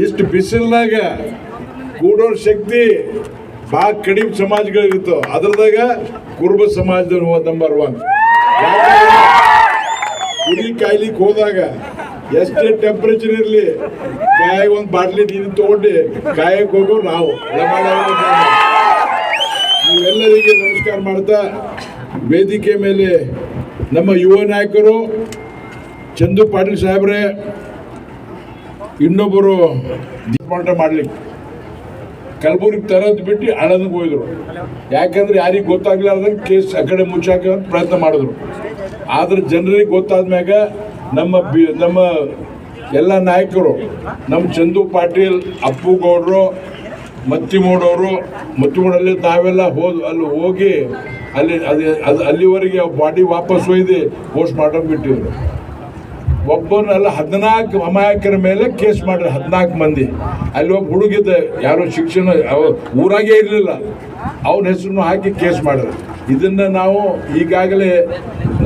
ಇಷ್ಟು ಬಿಸಿಲಿನಾಗ ಕೂಡೋ ಶಕ್ತಿ ಭಾಳ ಕಡಿಮೆ ಸಮಾಜಗಳಿತ್ತು ಅದ್ರದಾಗ ಕುರುಬ ಸಮಾಜದ ನಂಬರ್ ಒನ್ ಕುಡಿ ಕಾಯ್ಲಿಕ್ಕೆ ಹೋದಾಗ ಎಷ್ಟೇ ಟೆಂಪರೇಚರ್ ಇರಲಿ ಕಾಯಿಗೆ ಒಂದು ಬಾಟ್ಲಿ ನೀರು ತಗೊಂಡು ಕಾಯಕ್ಕೆ ಹೋಗೋ ನಾವು. ನೀವೆಲ್ಲರಿಗೆ ನಮಸ್ಕಾರ ಮಾಡ್ತಾ, ವೇದಿಕೆ ಮೇಲೆ ನಮ್ಮ ಯುವ ನಾಯಕರು, ಚಂದು ಪಾಟೀಲ್ ಸಾಹೇಬ್ರೆ ಇನ್ನೊಬ್ಬರು ದೀಪಾವಳಿ ಮಾಡ್ಲಿಕ್ಕೆ. ಕಲಬುರ್ಗಿ ತರದ್ ಬಿಟ್ಟು ಅಳದಕ್ಕೆ ಹೋಗಿದ್ರು. ಯಾಕಂದ್ರೆ ಯಾರಿಗೆ ಗೊತ್ತಾಗ್ಲಾರ್ದಂಗೆ ಕೇಸ್ ಆ ಕಡೆ ಮುಚ್ಚಾಕ ಪ್ರಯತ್ನ ಮಾಡಿದ್ರು. ಆದ್ರೆ ಜನರಿಗೆ ಗೊತ್ತಾದ್ಮ್ಯಾಗ ನಮ್ಮ ಬಿ, ನಮ್ಮ ಎಲ್ಲ ನಾಯಕರು, ನಮ್ಮ ಚಂದು ಪಾಟೀಲ್, ಅಪ್ಪು ಗೌಡ್ರು ಮತ್ತಿಮೂಡವರು ಮತ್ತಿಮೂಡಲ್ಲಿ ನಾವೆಲ್ಲ ಹೋದ್ ಅಲ್ಲಿ ಹೋಗಿ ಅಲ್ಲಿ ಅದು ಅದು ಅಲ್ಲಿವರೆಗೆ ಬಾಡಿ ವಾಪಸ್ ಒಯ್ದು ಪೋಸ್ಟ್ ಮಾರ್ಟಮ್ ಬಿಟ್ಟಿದ್ರು. ಒಬ್ಬನಲ್ಲ ಹದಿನಾಲ್ಕು ಅಮಾಯಕರ ಮೇಲೆ ಕೇಸ್ ಮಾಡ್ರಿ ಹದಿನಾಲ್ಕು ಮಂದಿ. ಅಲ್ಲಿ ಒಬ್ಬ ಹುಡುಗಿದ್ದ, ಯಾರೋ ಶಿಕ್ಷಣ ಊರಾಗೇ ಇರಲಿಲ್ಲ. ಅವನ ಹೆಸರನ್ನು ಹಾಕಿ ಕೇಸ್ ಮಾಡಿದ್ರು. ಇದನ್ನ ನಾವು ಈಗಾಗಲೇ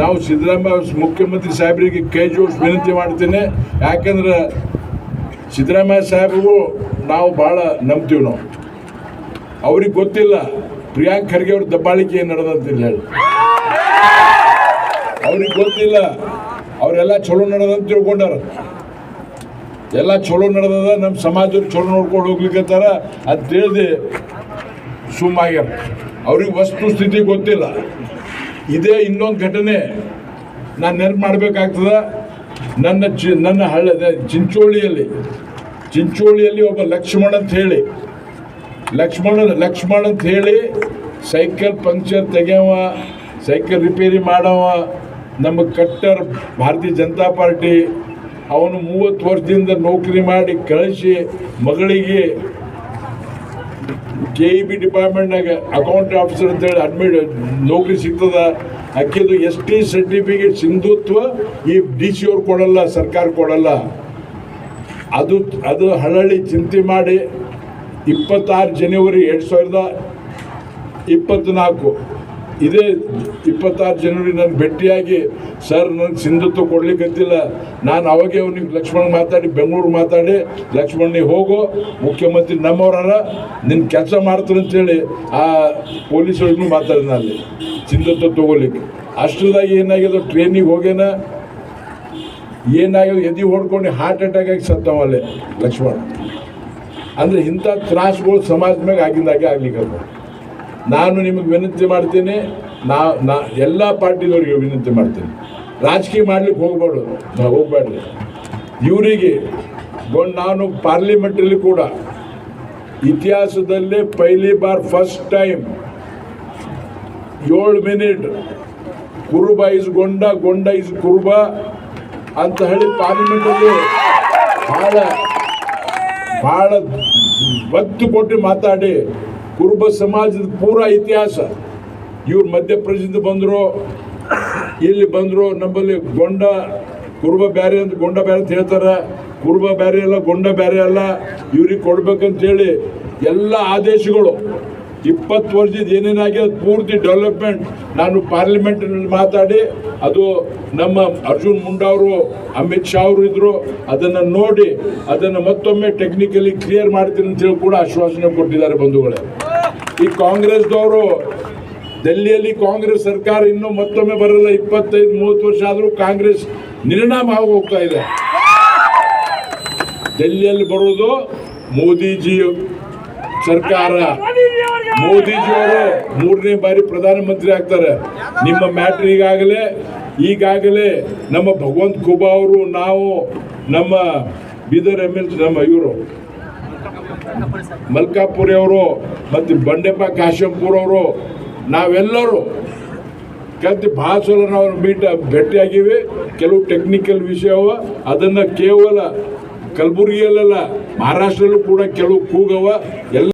ನಾವು ಸಿದ್ದರಾಮಯ್ಯ ಮುಖ್ಯಮಂತ್ರಿ ಸಾಹೇಬರಿಗೆ ಕೈ ಜೋಡಿಸಿ ವಿನಂತಿ ಮಾಡ್ತೀನಿ. ಯಾಕಂದ್ರೆ ಸಿದ್ದರಾಮಯ್ಯ ಸಾಹೇಬರು ನಾವು ಭಾಳ ನಂಬ್ತೀವಿ ನಾವು. ಅವ್ರಿಗೆ ಗೊತ್ತಿಲ್ಲ, ಪ್ರಿಯಾಂಕ್ ಖರ್ಗೆ ಅವ್ರ ದಬ್ಬಾಳಿಕೆ ಏನು ನಡೆದಂತಿಲ್ಲ ಹೇಳಿ. ಅವ್ರಿಗೆ ಗೊತ್ತಿಲ್ಲ. ಅವರೆಲ್ಲ ಚಲೋ ನಡೆದಂತ ತಿಳ್ಕೊಂಡಾರ. ಎಲ್ಲ ಚಲೋ ನಡೆದದ ನಮ್ಮ ಸಮಾಜದ ಚಲೋ ನೋಡ್ಕೊಂಡು ಹೋಗ್ಲಿಕ್ಕತ್ತಾರ ಅಂತ ತಿಳಿದು ಸುಮ್ಮಾಗ್ಯಾರ. ಅವ್ರಿಗೆ ವಸ್ತು ಸ್ಥಿತಿ ಗೊತ್ತಿಲ್ಲ. ಇದೇ ಇನ್ನೊಂದು ಘಟನೆ ನಾನು ನೆನಪು ಮಾಡಬೇಕಾಗ್ತದ. ನನ್ನ ಚಿ, ನನ್ನ ಹಳ್ಳ ಚಿಂಚೋಳಿಯಲ್ಲಿ ಚಿಂಚೋಳಿಯಲ್ಲಿ ಒಬ್ಬ ಲಕ್ಷ್ಮಣ ಅಂತ ಹೇಳಿ, ಲಕ್ಷ್ಮಣ ಲಕ್ಷ್ಮಣ ಅಂತ ಹೇಳಿ ಸೈಕಲ್ ಪಂಕ್ಚರ್ ತೆಗೆಯವ, ಸೈಕಲ್ ರಿಪೇರಿ ಮಾಡವ ನಮ್ಮ ಕಟ್ಟರ್ ಭಾರತೀಯ ಜನತಾ ಪಾರ್ಟಿ ಅವನು ಮೂವತ್ತು ವರ್ಷದಿಂದ ನೌಕರಿ ಮಾಡಿ ಕಳಿಸಿ ಮಗಳಿಗೆ ಕೆ ಇ ಬಿ ಡಿಪಾರ್ಟ್ಮೆಂಟ್ನಾಗ ಅಕೌಂಟ್ ಆಫೀಸರ್ ಅಂತೇಳಿ ಅಡ್ಮಿಟ್ ನೌಕರಿ ಸಿಗ್ತದ. ಅಕ್ಕಿದು ಎಸ್ ಟಿ ಸರ್ಟಿಫಿಕೇಟ್ ಸಿಂಧುತ್ವ ಈ ಡಿ ಸಿ ಅವ್ರು ಕೊಡಲ್ಲ, ಸರ್ಕಾರ ಕೊಡಲ್ಲ. ಅದು ಅದು ಹಳಳಿ ಚಿಂತೆ ಮಾಡಿ ಇಪ್ಪತ್ತಾರು ಜನವರಿ ಎರಡು ಸಾವಿರದ ಇಪ್ಪತ್ತ್ನಾಲ್ಕು ಇದೇ ಇಪ್ಪತ್ತಾರು ಜನವರಿ ನಾನು ಭೇಟಿಯಾಗಿ, ಸರ್, ನನಗೆ ಸಿಂಧುತ್ವ ಕೊಡ್ಲಿಕ್ಕಂತಿಲ್ಲ ನಾನು ಅವಾಗೆ ಅವ್ನಿಗೆ ಲಕ್ಷ್ಮಣ್ ಮಾತಾಡಿ, ಬೆಂಗಳೂರು ಮಾತಾಡಿ ಲಕ್ಷ್ಮಣ್ಣಿಗೆ ಹೋಗು, ಮುಖ್ಯಮಂತ್ರಿ ನಮ್ಮವರ ನಿನ್ನ ಕೆಲಸ ಮಾಡ್ತಾರೆ ಅಂತೇಳಿ ಆ ಪೊಲೀಸರಿಗೂ ಮಾತಾಡಿದ ಅಲ್ಲಿ, ಸಿಂಧುತ್ವ ತಗೋಲಿಕ್ಕೆ ಅಷ್ಟರದಾಗಿ ಏನಾಗಿದೆ, ಟ್ರೈನಿಗೆ ಹೋಗೇನ? ಏನಾಗಿದೆ, ಎದಿ ಹೊಡ್ಕೊಂಡು ಹಾರ್ಟ್ ಅಟ್ಯಾಕ್ ಆಗಿ ಸತ್ತವಲ್ಲೇ ಲಕ್ಷ್ಮಣ್. ಅಂದರೆ ಇಂಥ ತ್ರಾಸಗಳು ಸಮಾಜ ಮ್ಯಾಗ ಆಗಿಂದಾಗೆ ಆಗ್ಲಿಕ್ಕೆ ನಾನು ನಿಮಗೆ ವಿನಂತಿ ಮಾಡ್ತೀನಿ, ನಾ ನಾ, ಎಲ್ಲ ಪಾರ್ಟಿದವ್ರಿಗೆ ವಿನಂತಿ ಮಾಡ್ತೀನಿ. ರಾಜಕೀಯ ಮಾಡ್ಲಿಕ್ಕೆ ನಾವು ಹೋಗ್ಬೇಡ್ರಿ. ಇವರಿಗೆ ನಾನು ಪಾರ್ಲಿಮೆಂಟಲ್ಲಿ ಕೂಡ ಇತಿಹಾಸದಲ್ಲೇ ಪೈಲಿ ಬಾರ್ ಫಸ್ಟ್ ಟೈಮ್ ಏಳು minute Kuruba is Gonda Gonda is Kuruba ಅಂತ ಹೇಳಿ ಪಾರ್ಲಿಮೆಂಟಲ್ಲಿ ಭಾಳ ಭಾಳ ಒತ್ತು ಕೊಟ್ಟು ಮಾತಾಡಿ ಕುರುಬ ಸಮಾಜದ ಪೂರ ಇತಿಹಾಸ. ಇವ್ರು ಮಧ್ಯಪ್ರದೇಶದಿಂದ ಬಂದರು, ಇಲ್ಲಿ ಬಂದರು, ನಮ್ಮಲ್ಲಿ ಗೊಂಡ, ಕುರುಬ ಬ್ಯಾರೆ ಅಂತ ಗೊಂಡ ಬ್ಯಾರೆ ಅಂತ ಹೇಳ್ತಾರೆ. ಕುರುಬ ಬ್ಯಾರೆ ಅಲ್ಲ, ಗೊಂಡ ಬ್ಯಾರೆ ಅಲ್ಲ. ಇವ್ರಿಗೆ ಕೊಡ್ಬೇಕಂತೇಳಿ ಎಲ್ಲ ಆದೇಶಗಳು. ಇಪ್ಪತ್ತು ವರ್ಷದ ಏನೇನಾಗಿದೆ, ಪೂರ್ತಿ ಡೆವಲಪ್ಮೆಂಟ್ ನಾನು ಪಾರ್ಲಿಮೆಂಟ್ನಲ್ಲಿ ಮಾತಾಡಿ, ಅದು ನಮ್ಮ ಅರ್ಜುನ್ ಮುಂಡಾ ಅವರು, ಅಮಿತ್ ಶಾ ಅವರು ಇದ್ರು, ಅದನ್ನು ನೋಡಿ, ಅದನ್ನು ಮತ್ತೊಮ್ಮೆ ಟೆಕ್ನಿಕಲಿ ಕ್ಲಿಯರ್ ಮಾಡ್ತೀನಿ ಅಂತ ಹೇಳಿ ಕೂಡ ಆಶ್ವಾಸನೆ ಕೊಟ್ಟಿದ್ದಾರೆ ಬಂಧುಗಳೇ. ಈ ಕಾಂಗ್ರೆಸ್ದವರು ದೆಹಲಿಯಲ್ಲಿ ಕಾಂಗ್ರೆಸ್ ಸರ್ಕಾರ ಇನ್ನೂ ಮತ್ತೊಮ್ಮೆ ಬರಲ್ಲ, ಇಪ್ಪತ್ತೈದು, ಮೂವತ್ತು ವರ್ಷ ಆದರೂ ಕಾಂಗ್ರೆಸ್ ನಿರ್ಣಾಮ ಆಗಿ ಹೋಗ್ತಾ ಇದೆ. ದೆಹಲಿಯಲ್ಲಿ ಬರೋದು ಮೋದಿಜಿ ಸರ್ಕಾರ. ಮೋದಿಜಿಯವರು, ಮೂರನೇ ಬಾರಿ ಪ್ರಧಾನಮಂತ್ರಿ ಆಗ್ತಾರೆ. ನಿಮ್ಮ ಮ್ಯಾಟ್ರ್ ಈಗಾಗಲೇ ಈಗಾಗಲೇ ನಮ್ಮ ಭಗವಂತ ಕುಬಾ ಅವರು, ನಾವು, ನಮ್ಮ ಬೀದರ್ ಎಂ ಎಲ್ ನಮ್ಮ ಇವರು, ಮಲ್ಕಾಪುರಿ ಅವರು, ಮತ್ತು ಬಂಡೆಪ್ಪ ಕಾಶಂಪುರ ಅವರು, ನಾವೆಲ್ಲರೂ ಕಲ್ತು ಭಾಳ ಸಲ ನಾವು ಮೀಟ್ ಭೇಟಿಯಾಗಿವೆ. ಕೆಲವು ಟೆಕ್ನಿಕಲ್ ವಿಷಯವ ಅದನ್ನು ಕೇವಲ ಕಲಬುರಗಿಯಲ್ಲೆಲ್ಲ, ಮಹಾರಾಷ್ಟ್ರಲ್ಲೂ ಕೂಡ ಕೆಲವು ಕೂಗವ. ಎಲ್ಲ